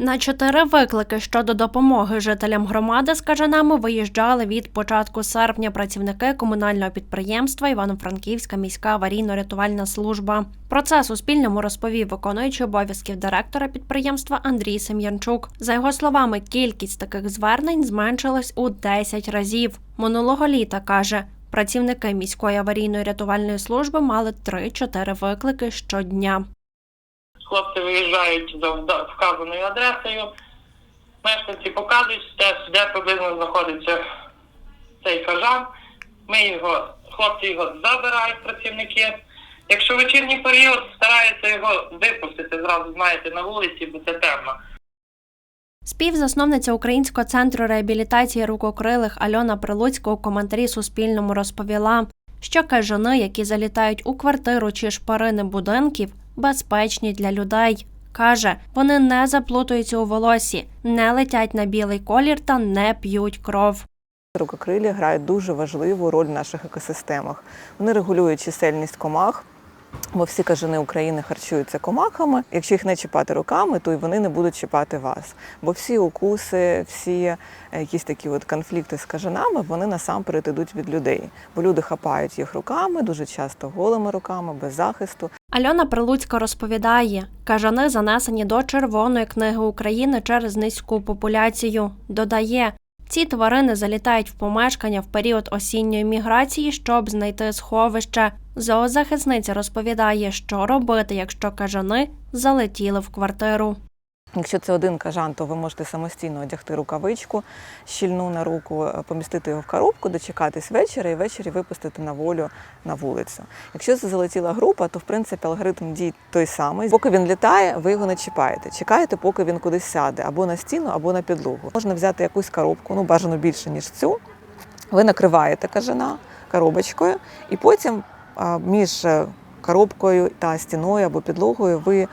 На чотири виклики щодо допомоги жителям громади з кажанами виїжджали від початку серпня працівники комунального підприємства Івано-Франківська міська аварійно-рятувальна служба. Про це Суспільному розповів виконуючий обов'язків директора підприємства Андрій Сем'янчук. За його словами, кількість таких звернень зменшилась у 10 разів. Минулого літа каже. Працівники міської аварійної рятувальної служби мали 3-4 виклики щодня. Хлопці виїжджають за вказаною адресою. Мешканці показують, де, де приблизно знаходиться цей кажан. Ми його, хлопці його забирають, працівники. Якщо вечірній період стараються його випустити зразу, знаєте, на вулиці, бо це темно. Співзасновниця Українського центру реабілітації рукокрилих Альона Прилуцька у коментарі Суспільному розповіла, що кажани, які залітають у квартиру чи шпарини будинків, безпечні для людей. Каже, вони не заплутуються у волосі, не летять на білий колір та не п'ють кров. Рукокрилі грають дуже важливу роль в наших екосистемах. Вони регулюють чисельність комах. Бо всі кажани України харчуються комахами. Якщо їх не чіпати руками, то й вони не будуть чіпати вас. Бо всі укуси, всі е, якісь такі от конфлікти з кажанами, вони насамперед ідуть від людей. Бо люди хапають їх руками, дуже часто голими руками, без захисту. Альона Прилуцька розповідає, кажани занесені до Червоної книги України через низьку популяцію. Додає, ці тварини залітають в помешкання в період осінньої міграції, щоб знайти сховище. Зоозахисниця розповідає, що робити, якщо кажани залетіли в квартиру. Якщо це один кажан, то ви можете самостійно одягти рукавичку, щільну на руку, е, помістити його в коробку, дочекатись вечора і ввечері випустити на волю на вулицю. Якщо це залетіла група, то в принципі алгоритм дій той самий. Поки він літає, ви його не чіпаєте. Чекаєте, поки він кудись сяде або на стіну, або на підлогу. Можна взяти якусь коробку, ну бажано більше ніж цю. Ви накриваєте кажана коробочкою, і потім між е, коробкою та стіною або підлогою ви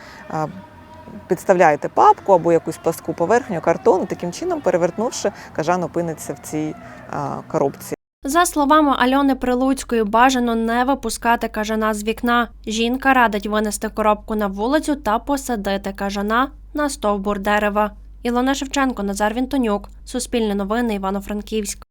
підставляєте папку або якусь пласку поверхню, картон, таким чином, перевертнувши, кажан опиниться в цій коробці. За словами Альони Прилуцької, бажано не випускати кажана з вікна. Жінка радить винести коробку на вулицю та посадити кажана на стовбур дерева. Ілона Шевченко, Назар Вінтонюк, Суспільне новини, Івано-Франківськ.